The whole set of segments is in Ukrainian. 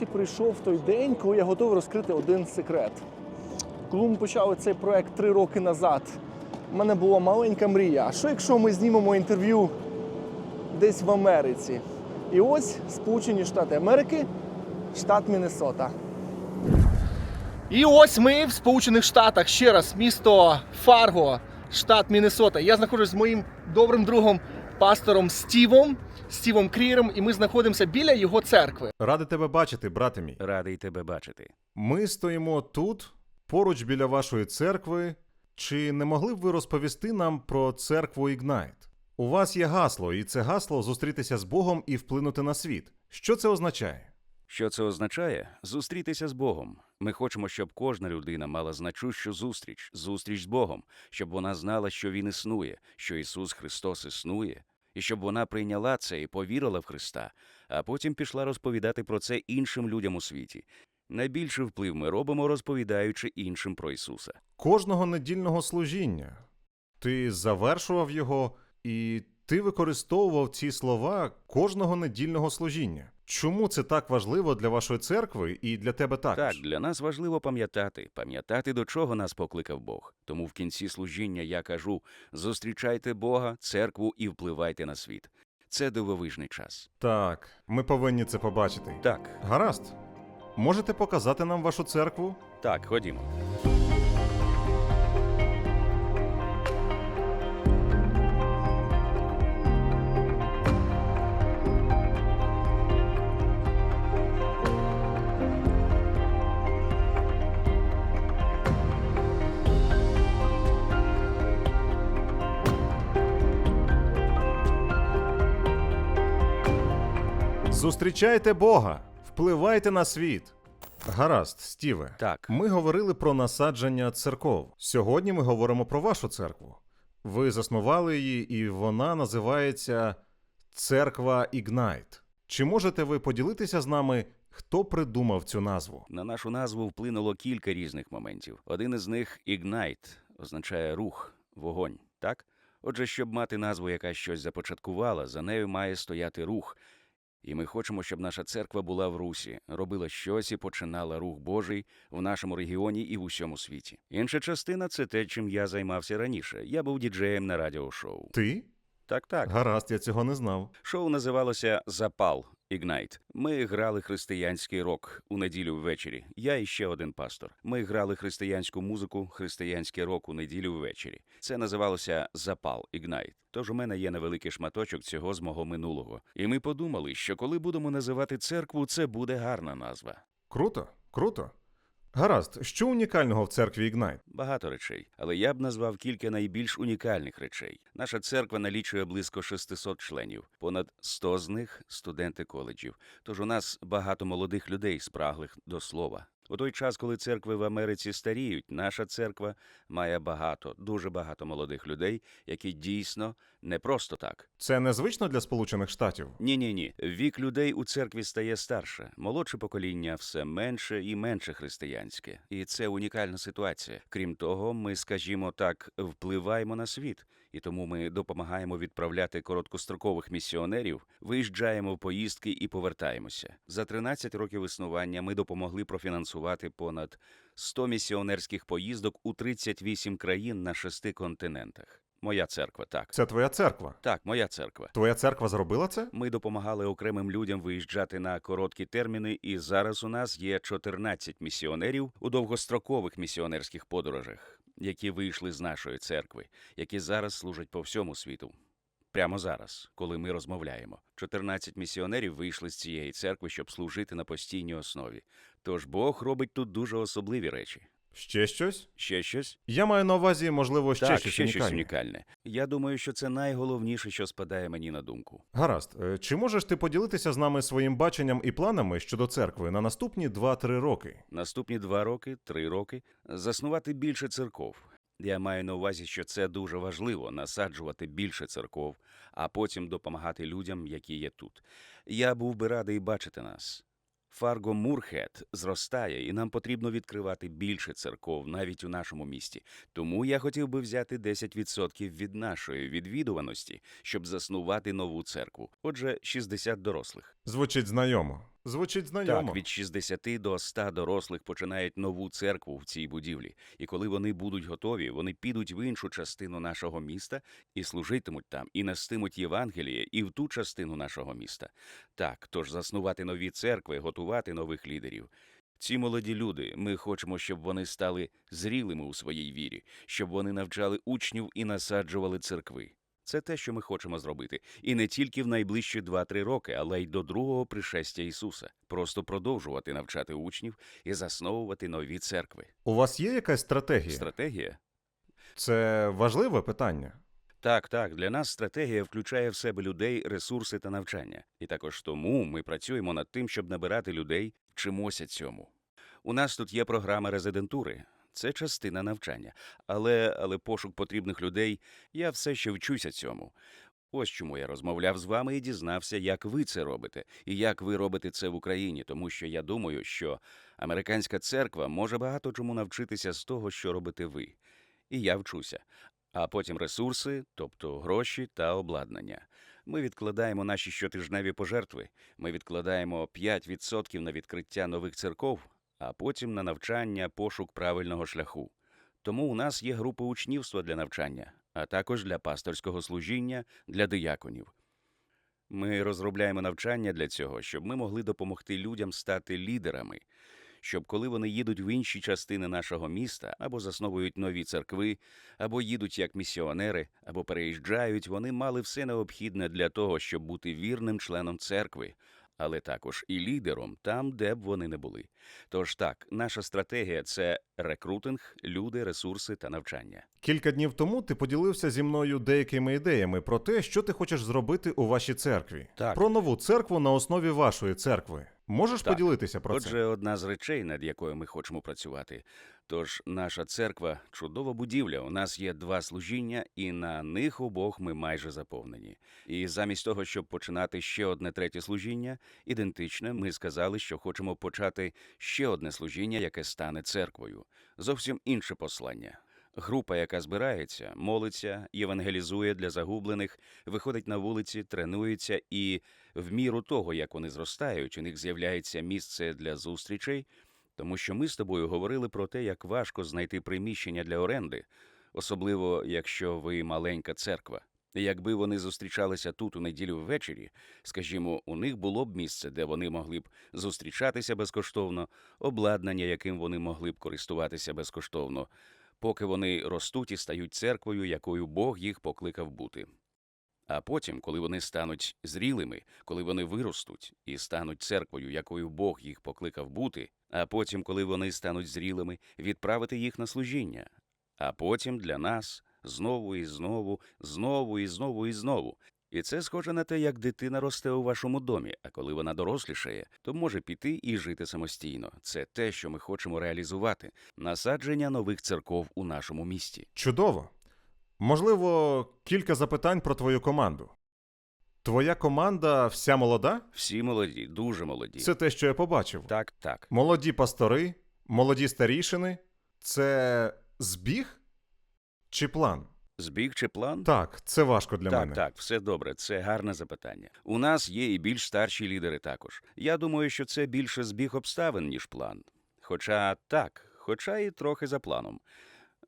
нарешті прийшов той день, коли я готовий розкрити один секрет. Коли ми почали цей проект три роки назад, у мене була маленька мрія. А що якщо ми знімемо інтерв'ю десь в Америці? І ось Сполучені Штати Америки, штат Міннесота. І ось ми в Сполучених Штатах. Ще раз, місто Фарго, штат Міннесота. Я знаходжусь з моїм добрим другом, пастором Стівом, Стівом Кріром, і ми знаходимося біля його церкви. Радий тебе бачити, брате мій. Радий тебе бачити. Ми стоїмо тут, поруч біля вашої церкви. Чи не могли б ви розповісти нам про церкву Ігнайт? У вас є гасло, і це гасло зустрітися з Богом і вплинути на світ. Що це означає? Що це означає? Зустрітися з Богом. Ми хочемо, щоб кожна людина мала значущу зустріч, зустріч з Богом, щоб вона знала, що Він існує, що Ісус Христос існує, і щоб вона прийняла це і повірила в Христа, а потім пішла розповідати про це іншим людям у світі. Найбільший вплив ми робимо, розповідаючи іншим про Ісуса. Кожного недільного служіння. Ти завершував його, і ти використовував ці слова кожного недільного служіння. Чому це так важливо для вашої церкви і для тебе також? Так, для нас важливо пам'ятати, пам'ятати, до чого нас покликав Бог. Тому в кінці служіння я кажу: зустрічайте Бога, церкву і впливайте на світ. Це дивовижний час. Так, ми повинні це побачити. Так, Гаразд. Можете показати нам вашу церкву? так, ходімо. Зустрічайте Бога, впливайте на світ. Гаразд, Стіве. Так. Ми говорили про насадження церков. Сьогодні ми говоримо про вашу церкву. Ви заснували її, і вона називається Церква Ігнайт. Чи можете ви поділитися з нами, хто придумав цю назву? На нашу назву вплинуло кілька різних моментів. Один із них ignite, означає рух, вогонь. Так? Отже, щоб мати назву, яка щось започаткувала, за нею має стояти рух. І ми хочемо, щоб наша церква була в русі, робила щось і починала рух Божий в нашому регіоні і в усьому світі. Інша частина це те, чим я займався раніше. Я був діджеєм на радіошоу. Ти? Так, так. Гаразд, я цього не знав. Шоу називалося Запал Ignite. Ми грали християнський рок у неділю ввечері. Я і ще один пастор. Ми грали християнську музику, християнський рок у неділю ввечері. Це називалося Запал Ignite. Тож у мене є невеликий шматочок цього з мого минулого. І ми подумали, що коли будемо називати церкву, це буде гарна назва. Круто, круто. Гаразд, що унікального в церкві Ігнайт? Багато речей, але я б назвав кілька найбільш унікальних речей. Наша церква налічує близько 600 членів, понад 100 з них студенти коледжів. Тож у нас багато молодих людей, спраглих до слова. У той час, коли церкви в Америці старіють, наша церква має багато, дуже багато молодих людей, які дійсно не просто так. Це незвично для Сполучених Штатів. Ні, ні, ні. Вік людей у церкві стає старше. Молодше покоління все менше і менше християнське. І це унікальна ситуація. Крім того, ми, скажімо так, впливаємо на світ. І тому ми допомагаємо відправляти короткострокових місіонерів, виїжджаємо в поїздки і повертаємося. За 13 років існування ми допомогли профінансувати понад 100 місіонерських поїздок у 38 країн на шести континентах. Моя церква, так. Це твоя церква. Так, моя церква. Твоя церква зробила це? Ми допомагали окремим людям виїжджати на короткі терміни, і зараз у нас є 14 місіонерів у довгострокових місіонерських подорожах, які вийшли з нашої церкви, які зараз служать по всьому світу. Прямо зараз, коли ми розмовляємо, 14 місіонерів вийшли з цієї церкви, щоб служити на постійній основі. Тож Бог робить тут дуже особливі речі. Ще щось? Ще щось? Я маю на увазі, можливо, ще так, щось ще щось унікальне. унікальне. Я думаю, що це найголовніше, що спадає мені на думку. Гаразд, Е, чи можеш ти поділитися з нами своїм баченням і планами щодо церкви на наступні 2-3 роки? Наступні два роки, три роки заснувати більше церков. Я маю на увазі, що це дуже важливо насаджувати більше церков, а потім допомагати людям, які є тут. Я був би радий бачити нас. Фарго Мурхет зростає, і нам потрібно відкривати більше церков навіть у нашому місті. Тому я хотів би взяти 10% від нашої відвідуваності, щоб заснувати нову церкву. Отже, 60 дорослих. Звучить знайомо. Звучить знайомо. Так, від 60 до 100 дорослих починають нову церкву в цій будівлі. І коли вони будуть готові, вони підуть в іншу частину нашого міста і служитимуть там, і нестимуть Євангеліє і в ту частину нашого міста. Так, тож заснувати нові церкви, готувати нових лідерів. Ці молоді люди, ми хочемо, щоб вони стали зрілими у своїй вірі, щоб вони навчали учнів і насаджували церкви. Це те, що ми хочемо зробити, і не тільки в найближчі 2-3 роки, але й до другого пришестя Ісуса. Просто продовжувати навчати учнів і засновувати нові церкви. У вас є якась стратегія? Стратегія? Це важливе питання. Так, так. Для нас стратегія включає в себе людей, ресурси та навчання. І також тому ми працюємо над тим, щоб набирати людей, вчимося цьому. У нас тут є програма резидентури. Це частина навчання. Але, але пошук потрібних людей, я все ще вчуся цьому. Ось чому я розмовляв з вами і дізнався, як ви це робите, і як ви робите це в Україні, тому що я думаю, що американська церква може багато чому навчитися з того, що робите ви. І я вчуся а потім ресурси, тобто гроші та обладнання. Ми відкладаємо наші щотижневі пожертви. Ми відкладаємо 5% на відкриття нових церков, а потім на навчання, пошук правильного шляху. Тому у нас є групи учнівства для навчання, а також для пасторського служіння, для дияконів. Ми розробляємо навчання для цього, щоб ми могли допомогти людям стати лідерами, щоб коли вони їдуть в інші частини нашого міста або засновують нові церкви, або їдуть як місіонери, або переїжджають, вони мали все необхідне для того, щоб бути вірним членом церкви, але також і лідером там, де б вони не були. Тож так, наша стратегія це рекрутинг, люди, ресурси та навчання. Кілька днів тому ти поділився зі мною деякими ідеями про те, що ти хочеш зробити у вашій церкві. Так. Про нову церкву на основі вашої церкви. Можеш Так. поділитися про Отже, це? одна з речей, над якою ми хочемо працювати. Тож наша церква чудова будівля. У нас є два служіння, і на них обох ми майже заповнені. І замість того, щоб починати ще одне третє служіння, ідентичне, ми сказали, що хочемо почати ще одне служіння, яке стане церквою. Зовсім інше послання. Група, яка збирається, молиться, євангелізує для загублених, виходить на вулиці, тренується, і в міру того, як вони зростають, у них з'являється місце для зустрічей, тому що ми з тобою говорили про те, як важко знайти приміщення для оренди, особливо якщо ви маленька церква. Якби вони зустрічалися тут у неділю ввечері, скажімо, у них було б місце, де вони могли б зустрічатися безкоштовно, обладнання, яким вони могли б користуватися безкоштовно, поки вони ростуть і стають церквою, якою Бог їх покликав бути. А потім, коли вони стануть зрілими, коли вони виростуть і стануть церквою, якою Бог їх покликав бути, а потім, коли вони стануть зрілими, відправити їх на служіння, а потім для нас знову і знову, знову і знову і знову. І це схоже на те, як дитина росте у вашому домі, а коли вона дорослішає, то може піти і жити самостійно. Це те, що ми хочемо реалізувати насадження нових церков у нашому місті. Чудово. Можливо, кілька запитань про твою команду. Твоя команда вся молода? Всі молоді, дуже молоді. Це те, що я побачив. Так, так. Молоді пастори, молоді старішини. Це збіг чи план? Збіг чи план? Так, це важко для так, мене. так, все добре. Це гарне запитання. У нас є і більш старші лідери також. Я думаю, що це більше збіг обставин, ніж план. Хоча так, хоча і трохи за планом.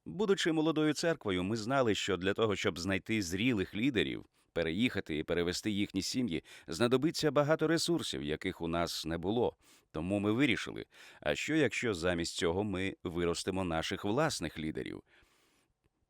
Будучи молодою церквою, ми знали, що для того, щоб знайти зрілих лідерів, переїхати і перевести їхні сім'ї, знадобиться багато ресурсів, яких у нас не було. Тому ми вирішили: а що якщо замість цього ми виростимо наших власних лідерів?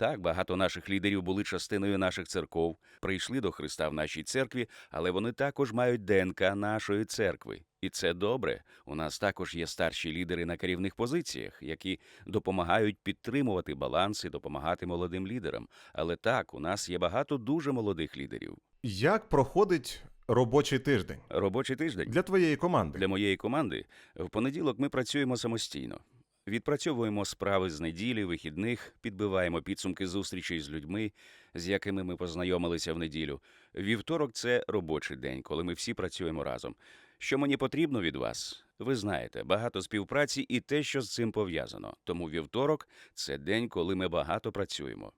Так, багато наших лідерів були частиною наших церков, прийшли до Христа в нашій церкві, але вони також мають ДНК нашої церкви. І це добре. У нас також є старші лідери на керівних позиціях, які допомагають підтримувати баланс і допомагати молодим лідерам. Але так, у нас є багато дуже молодих лідерів. Як проходить робочий тиждень Робочий тиждень для твоєї команди? Для моєї команди в понеділок ми працюємо самостійно. Відпрацьовуємо справи з неділі, вихідних, підбиваємо підсумки зустрічей з людьми, з якими ми познайомилися в неділю. Вівторок це робочий день, коли ми всі працюємо разом. Що мені потрібно від вас? Ви знаєте, багато співпраці і те, що з цим пов'язано. Тому вівторок це день, коли ми багато працюємо.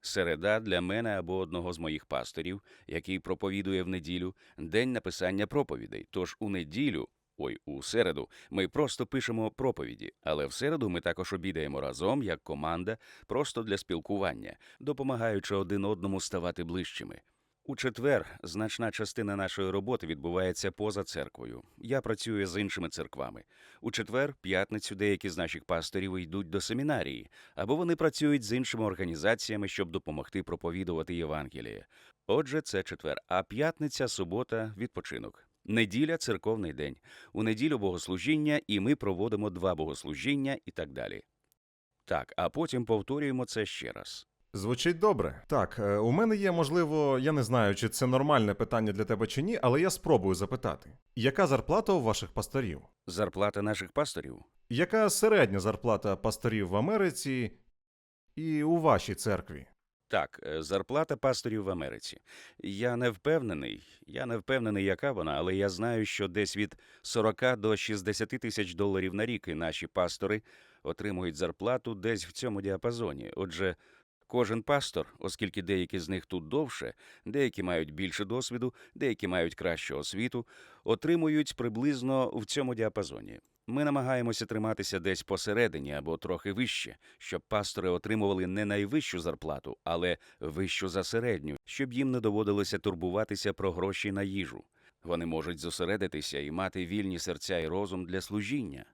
Середа для мене або одного з моїх пасторів, який проповідує в неділю, день написання проповідей. Тож у неділю Ой, у середу ми просто пишемо проповіді, але в середу ми також обідаємо разом як команда, просто для спілкування, допомагаючи один одному ставати ближчими. У четвер значна частина нашої роботи відбувається поза церквою. Я працюю з іншими церквами. У четвер, п'ятницю, деякі з наших пасторів йдуть до семінарії, або вони працюють з іншими організаціями, щоб допомогти проповідувати Євангеліє. Отже, це четвер, а п'ятниця, субота відпочинок. Неділя церковний день. У неділю богослужіння, і ми проводимо два богослужіння і так далі. Так, а потім повторюємо це ще раз. Звучить добре. Так, е, у мене є, можливо, я не знаю, чи це нормальне питання для тебе чи ні, але я спробую запитати: яка зарплата у ваших пасторів? Зарплата наших пасторів Яка середня зарплата пасторів в Америці і у вашій церкві? Так, е, зарплата пасторів в Америці. Я не впевнений, я не впевнений, яка вона, але я знаю, що десь від 40 до 60 тисяч доларів на рік і наші пастори отримують зарплату десь в цьому діапазоні. Отже, кожен пастор, оскільки деякі з них тут довше, деякі мають більше досвіду, деякі мають кращу освіту, отримують приблизно в цьому діапазоні. Ми намагаємося триматися десь посередині або трохи вище, щоб пастори отримували не найвищу зарплату, але вищу за середню, щоб їм не доводилося турбуватися про гроші на їжу. Вони можуть зосередитися і мати вільні серця і розум для служіння.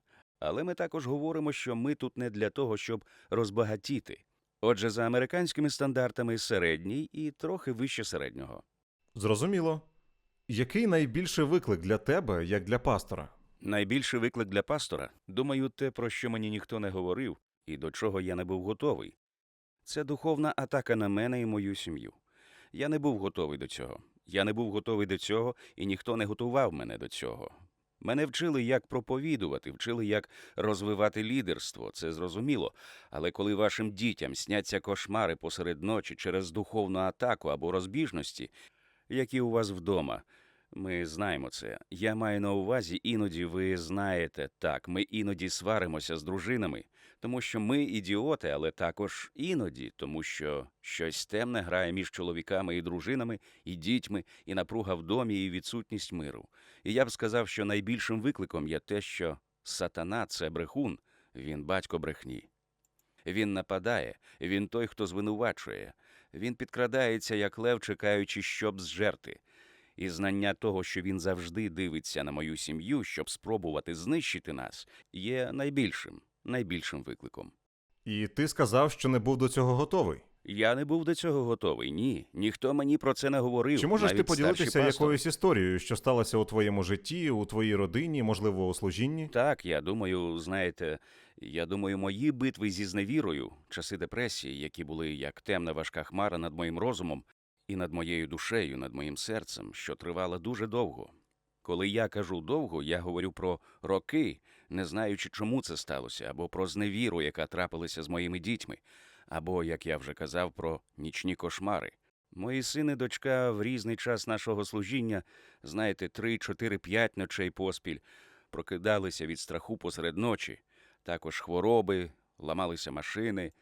Але ми також говоримо, що ми тут не для того, щоб розбагатіти. Отже, за американськими стандартами середній і трохи вище середнього. Зрозуміло. Який найбільший виклик для тебе, як для пастора? Найбільший виклик для пастора, думаю, те, про що мені ніхто не говорив і до чого я не був готовий. Це духовна атака на мене і мою сім'ю. Я не був готовий до цього. Я не був готовий до цього, і ніхто не готував мене до цього. Мене вчили, як проповідувати, вчили, як розвивати лідерство, це зрозуміло. Але коли вашим дітям сняться кошмари посеред ночі через духовну атаку або розбіжності, які у вас вдома, ми знаємо це. Я маю на увазі, іноді ви знаєте, так, ми іноді сваримося з дружинами, тому що ми ідіоти, але також іноді, тому що щось темне грає між чоловіками і дружинами, і дітьми, і напруга в домі, і відсутність миру. І я б сказав, що найбільшим викликом є те, що сатана це брехун, він батько брехні. Він нападає, він той, хто звинувачує. Він підкрадається, як лев, чекаючи, щоб зжерти. І знання того, що він завжди дивиться на мою сім'ю, щоб спробувати знищити нас, є найбільшим, найбільшим викликом. І ти сказав, що не був до цього готовий. Я не був до цього готовий. Ні, ніхто мені про це не говорив. Чи можеш ти поділитися якоюсь історією, що сталося у твоєму житті, у твоїй родині, можливо, у служінні? Так, я думаю, знаєте, я думаю, мої битви зі зневірою, часи депресії, які були як темна важка хмара над моїм розумом і над моєю душею, над моїм серцем, що тривала дуже довго. Коли я кажу довго, я говорю про роки, не знаючи, чому це сталося, або про зневіру, яка трапилася з моїми дітьми, або, як я вже казав, про нічні кошмари. Мої сини, дочка в різний час нашого служіння, знаєте, три, чотири, п'ять ночей поспіль, прокидалися від страху посеред ночі, також хвороби, ламалися машини.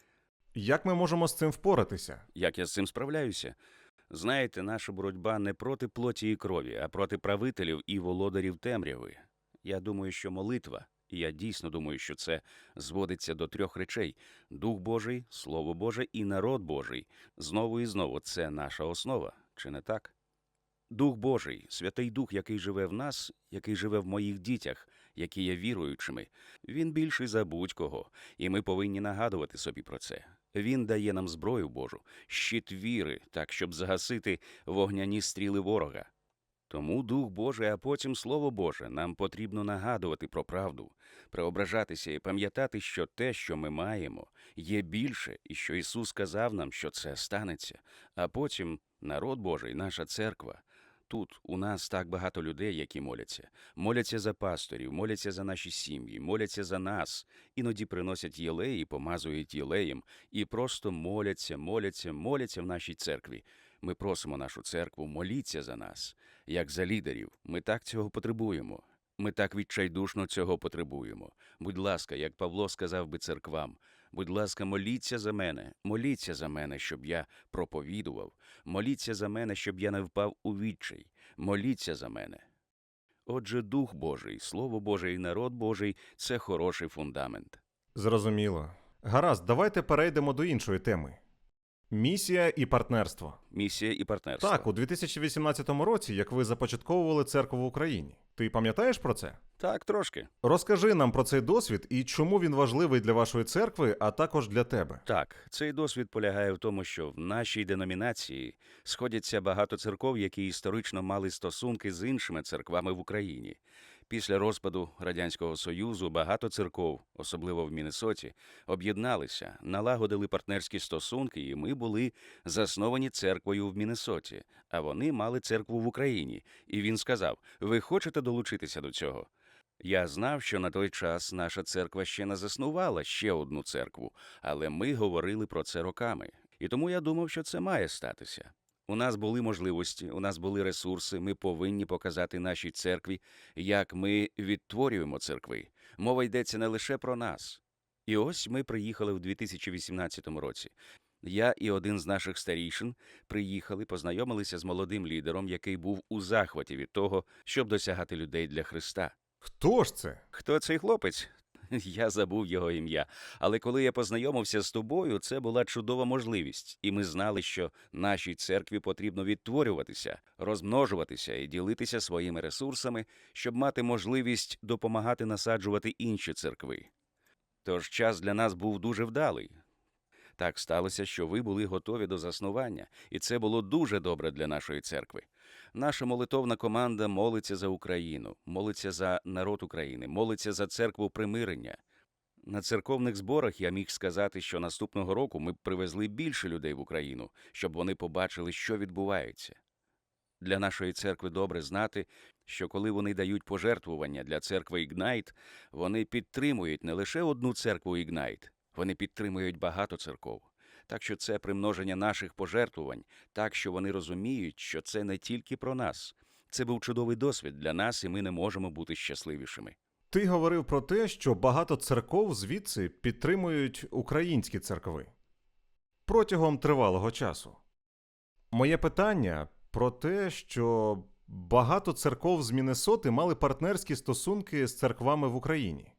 Як ми можемо з цим впоратися? Як я з цим справляюся? Знаєте, наша боротьба не проти плоті і крові, а проти правителів і володарів темряви. Я думаю, що молитва, і я дійсно думаю, що це зводиться до трьох речей: Дух Божий, Слово Боже і народ Божий. Знову і знову це наша основа, чи не так? Дух Божий, Святий Дух, який живе в нас, який живе в моїх дітях, які є віруючими, він більший за будь-кого, і ми повинні нагадувати собі про це. Він дає нам зброю Божу, щит віри, так щоб загасити вогняні стріли ворога. Тому Дух Божий, а потім Слово Боже, нам потрібно нагадувати про правду, преображатися і пам'ятати, що те, що ми маємо, є більше, і що Ісус сказав нам, що це станеться. А потім народ Божий, наша церква. Тут у нас так багато людей, які моляться. Моляться за пасторів, моляться за наші сім'ї, моляться за нас. Іноді приносять єлеї, помазують єлеєм і просто моляться, моляться, моляться в нашій церкві. Ми просимо нашу церкву моліться за нас, як за лідерів. Ми так цього потребуємо. Ми так відчайдушно цього потребуємо. Будь ласка, як Павло сказав би церквам, будь ласка, моліться за мене, моліться за мене, щоб я проповідував, моліться за мене, щоб я не впав у відчай, моліться за мене. Отже, Дух Божий, Слово Боже і народ Божий це хороший фундамент. Зрозуміло. Гаразд, давайте перейдемо до іншої теми: місія і партнерство. Місія і партнерство. Так, у 2018 році, як ви започатковували церкву в Україні. Ти пам'ятаєш про це? так, трошки. Розкажи нам про цей досвід і чому він важливий для вашої церкви, а також для тебе. Так, цей досвід полягає в тому, що в нашій деномінації сходяться багато церков, які історично мали стосунки з іншими церквами в Україні. Після розпаду радянського союзу багато церков, особливо в Міннесоті, об'єдналися, налагодили партнерські стосунки, і ми були засновані церквою в Міннесоті, а вони мали церкву в Україні. І він сказав: Ви хочете долучитися до цього? Я знав, що на той час наша церква ще не заснувала ще одну церкву, але ми говорили про це роками. І тому я думав, що це має статися. У нас були можливості, у нас були ресурси. Ми повинні показати нашій церкві, як ми відтворюємо церкви. Мова йдеться не лише про нас. І ось ми приїхали в 2018 році. Я і один з наших старішин приїхали, познайомилися з молодим лідером, який був у захваті від того, щоб досягати людей для Христа. Хто ж це? Хто цей хлопець? Я забув його ім'я. Але коли я познайомився з тобою, це була чудова можливість, і ми знали, що нашій церкві потрібно відтворюватися, розмножуватися і ділитися своїми ресурсами, щоб мати можливість допомагати насаджувати інші церкви. Тож час для нас був дуже вдалий. Так сталося, що ви були готові до заснування, і це було дуже добре для нашої церкви. Наша молитовна команда молиться за Україну, молиться за народ України, молиться за церкву примирення. На церковних зборах я міг сказати, що наступного року ми б привезли більше людей в Україну, щоб вони побачили, що відбувається. Для нашої церкви добре знати, що коли вони дають пожертвування для церкви Ігнайт, вони підтримують не лише одну церкву Ігнайт, вони підтримують багато церков. Так що це примноження наших пожертвувань, так що вони розуміють, що це не тільки про нас. Це був чудовий досвід для нас, і ми не можемо бути щасливішими. Ти говорив про те, що багато церков звідси підтримують українські церкви протягом тривалого часу. Моє питання про те, що багато церков з Міннесоти мали партнерські стосунки з церквами в Україні.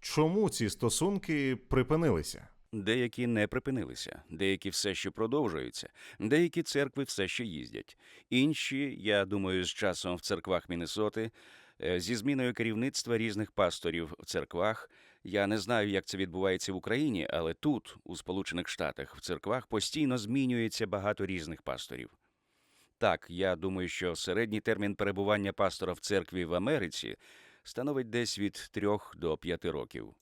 Чому ці стосунки припинилися? Деякі не припинилися, деякі все ще продовжуються, деякі церкви все ще їздять. Інші, я думаю, з часом в церквах Міннесоти, е, зі зміною керівництва різних пасторів в церквах. Я не знаю, як це відбувається в Україні, але тут, у Сполучених Штатах, в церквах постійно змінюється багато різних пасторів. Так, я думаю, що середній термін перебування пастора в церкві в Америці становить десь від трьох до п'яти років.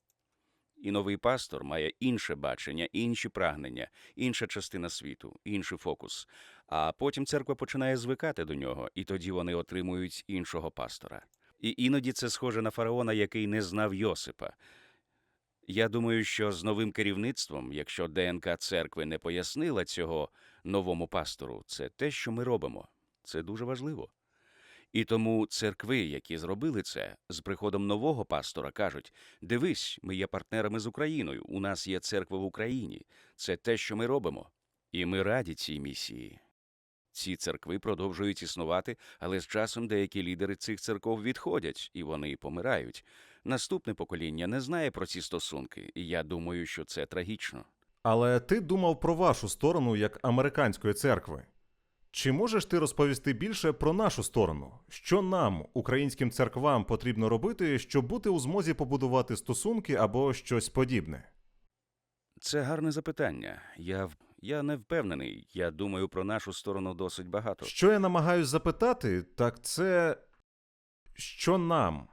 І новий пастор має інше бачення, інші прагнення, інша частина світу, інший фокус. А потім церква починає звикати до нього, і тоді вони отримують іншого пастора. І іноді це схоже на фараона, який не знав Йосипа. Я думаю, що з новим керівництвом, якщо ДНК церкви не пояснила цього новому пастору, це те, що ми робимо. Це дуже важливо. І тому церкви, які зробили це, з приходом нового пастора кажуть: дивись, ми є партнерами з Україною, у нас є церква в Україні. Це те, що ми робимо. І ми раді цій місії. Ці церкви продовжують існувати, але з часом деякі лідери цих церков відходять і вони помирають. Наступне покоління не знає про ці стосунки, і я думаю, що це трагічно. Але ти думав про вашу сторону як американської церкви. Чи можеш ти розповісти більше про нашу сторону? Що нам, українським церквам, потрібно робити, щоб бути у змозі побудувати стосунки або щось подібне? Це гарне запитання. Я, я не впевнений. Я думаю про нашу сторону досить багато. Що я намагаюсь запитати, так це що нам,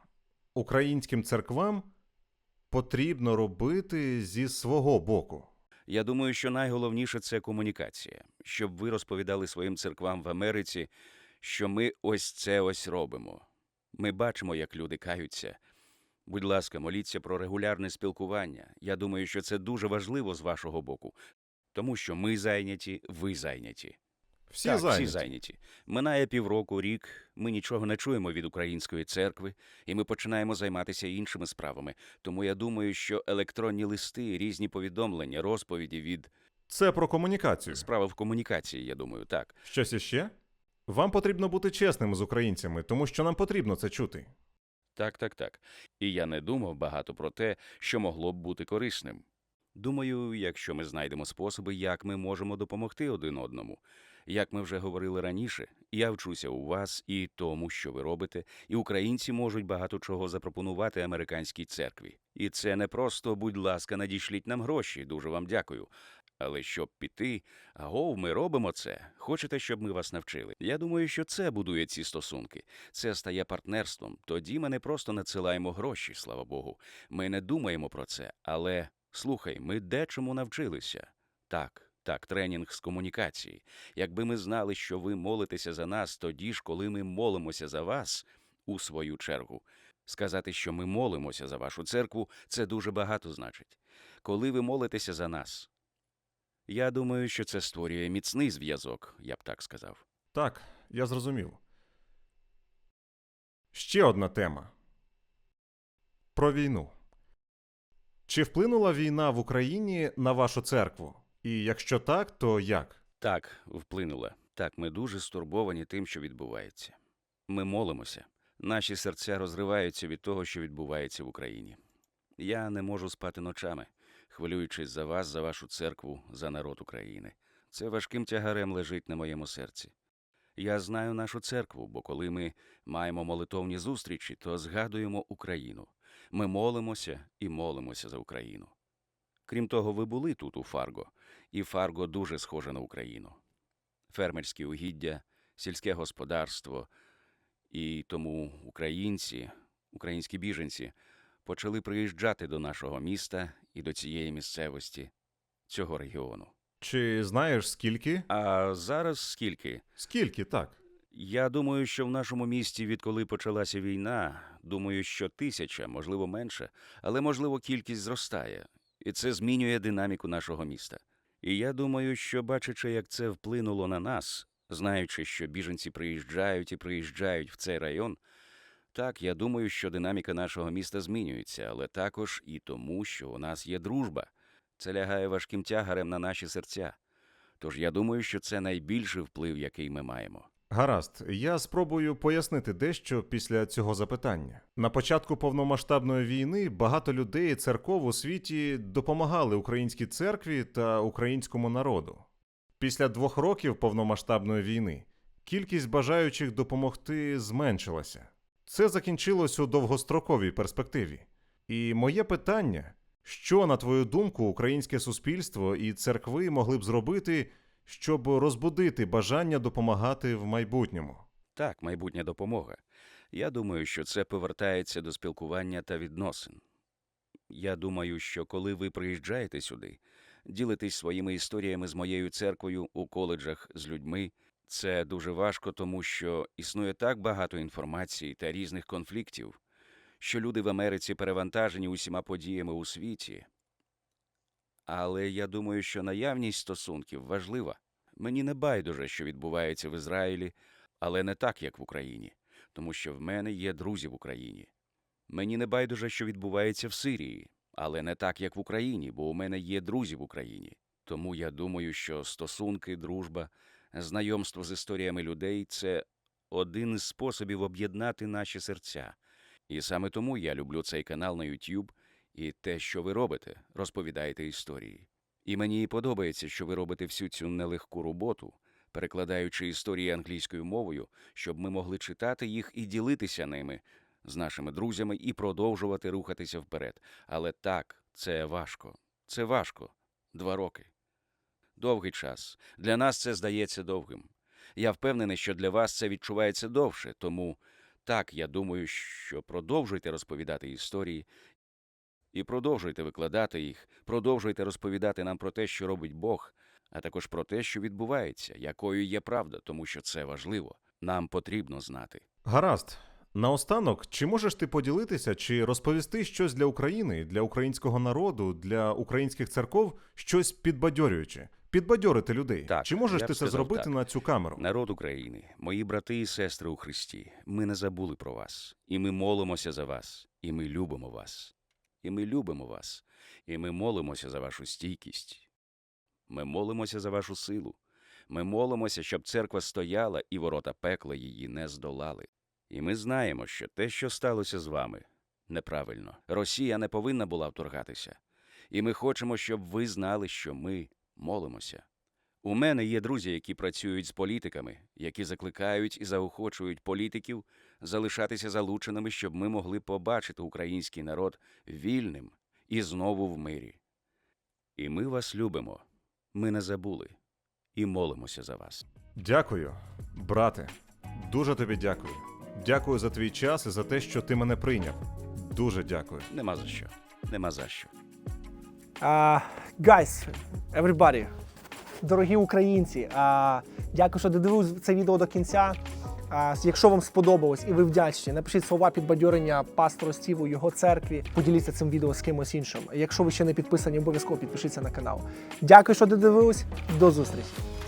українським церквам, потрібно робити зі свого боку? Я думаю, що найголовніше це комунікація, щоб ви розповідали своїм церквам в Америці, що ми ось це ось робимо. Ми бачимо, як люди каються. Будь ласка, моліться про регулярне спілкування. Я думаю, що це дуже важливо з вашого боку, тому що ми зайняті, ви зайняті. Всі так, зайняті. всі зайняті. Минає півроку, рік. Ми нічого не чуємо від української церкви, і ми починаємо займатися іншими справами. Тому я думаю, що електронні листи, різні повідомлення, розповіді від Це про комунікацію. справа в комунікації. Я думаю, так. Щось іще? Вам потрібно бути чесним з українцями, тому що нам потрібно це чути. Так, так, так. І я не думав багато про те, що могло б бути корисним. Думаю, якщо ми знайдемо способи, як ми можемо допомогти один одному. Як ми вже говорили раніше, я вчуся у вас і тому, що ви робите, і українці можуть багато чого запропонувати американській церкві. І це не просто, будь ласка, надішліть нам гроші, дуже вам дякую. Але щоб піти, агов, ми робимо це. Хочете, щоб ми вас навчили? Я думаю, що це будує ці стосунки. Це стає партнерством. Тоді ми не просто надсилаємо гроші, слава Богу. Ми не думаємо про це. Але слухай, ми дечому навчилися. Так, так, тренінг з комунікації. Якби ми знали, що ви молитеся за нас, тоді ж, коли ми молимося за вас, у свою чергу. Сказати, що ми молимося за вашу церкву, це дуже багато значить. Коли ви молитеся за нас, я думаю, що це створює міцний зв'язок, я б так сказав. Так, я зрозумів. Ще одна тема. Про війну. Чи вплинула війна в Україні на вашу церкву? І якщо так, то як? Так, вплинула. Так, ми дуже стурбовані тим, що відбувається. Ми молимося. Наші серця розриваються від того, що відбувається в Україні. Я не можу спати ночами, хвилюючись за вас, за вашу церкву, за народ України. Це важким тягарем лежить на моєму серці. Я знаю нашу церкву, бо коли ми маємо молитовні зустрічі, то згадуємо Україну. Ми молимося і молимося за Україну. Крім того, ви були тут, у Фарго, і Фарго дуже схоже на Україну. Фермерські угіддя, сільське господарство, і тому українці, українські біженці почали приїжджати до нашого міста і до цієї місцевості, цього регіону. Чи знаєш скільки? А зараз скільки? Скільки так? Я думаю, що в нашому місті, відколи почалася війна, думаю, що тисяча, можливо, менше, але можливо кількість зростає, і це змінює динаміку нашого міста. І я думаю, що бачачи, як це вплинуло на нас, знаючи, що біженці приїжджають і приїжджають в цей район, так, я думаю, що динаміка нашого міста змінюється, але також і тому, що у нас є дружба. Це лягає важким тягарем на наші серця. Тож я думаю, що це найбільший вплив, який ми маємо. Гаразд, я спробую пояснити дещо після цього запитання. На початку повномасштабної війни багато людей церков у світі допомагали українській церкві та українському народу. Після двох років повномасштабної війни кількість бажаючих допомогти зменшилася. Це закінчилось у довгостроковій перспективі. І моє питання: що, на твою думку, українське суспільство і церкви могли б зробити, щоб розбудити бажання допомагати в майбутньому? Так, майбутня допомога. Я думаю, що це повертається до спілкування та відносин. Я думаю, що коли ви приїжджаєте сюди, ділитесь своїми історіями з моєю церквою у коледжах з людьми, це дуже важко, тому що існує так багато інформації та різних конфліктів, що люди в Америці перевантажені усіма подіями у світі. Але я думаю, що наявність стосунків важлива. Мені не байдуже, що відбувається в Ізраїлі, але не так, як в Україні, тому що в мене є друзі в Україні. Мені не байдуже, що відбувається в Сирії, але не так, як в Україні, бо у мене є друзі в Україні. Тому я думаю, що стосунки, дружба, знайомство з історіями людей це один із способів об'єднати наші серця. І саме тому я люблю цей канал на YouTube і те, що ви робите, розповідаєте історії. І мені подобається, що ви робите всю цю нелегку роботу, перекладаючи історії англійською мовою, щоб ми могли читати їх і ділитися ними з нашими друзями і продовжувати рухатися вперед. Але так, це важко. Це важко. Два роки. Довгий час. Для нас це здається довгим. Я впевнений, що для вас це відчувається довше, тому так, я думаю, що продовжуйте розповідати історії і продовжуйте викладати їх, продовжуйте розповідати нам про те, що робить Бог, а також про те, що відбувається, якою є правда, тому що це важливо. Нам потрібно знати. Гаразд. Наостанок, чи можеш ти поділитися чи розповісти щось для України, для українського народу, для українських церков, щось підбадьорююче, підбадьорити людей? Так, чи можеш я б ти це сказав зробити так. на цю камеру? Народ України, мої брати і сестри у Христі, ми не забули про вас, і ми молимося за вас, і ми любимо вас, і ми любимо вас, і ми молимося за вашу стійкість. Ми молимося за вашу силу. Ми молимося, щоб церква стояла і ворота пекла її не здолали. І ми знаємо, що те, що сталося з вами, неправильно. Росія не повинна була вторгатися. І ми хочемо, щоб ви знали, що ми молимося. У мене є друзі, які працюють з політиками, які закликають і заохочують політиків залишатися залученими, щоб ми могли побачити український народ вільним і знову в мирі. І ми вас любимо, ми не забули і молимося за вас. Дякую, брате. Дуже тобі дякую. Дякую за твій час і за те, що ти мене прийняв. Дуже дякую. Нема за що. Нема за що. Uh, guys, everybody, дорогі українці, uh, дякую, що додивились це відео до кінця. Uh, якщо вам сподобалось і ви вдячні, напишіть слова підбадьорення пастору Стіву, його церкві. Поділіться цим відео з кимось іншим. Якщо ви ще не підписані, обов'язково підпишіться на канал. Дякую, що додивились. До зустрічі!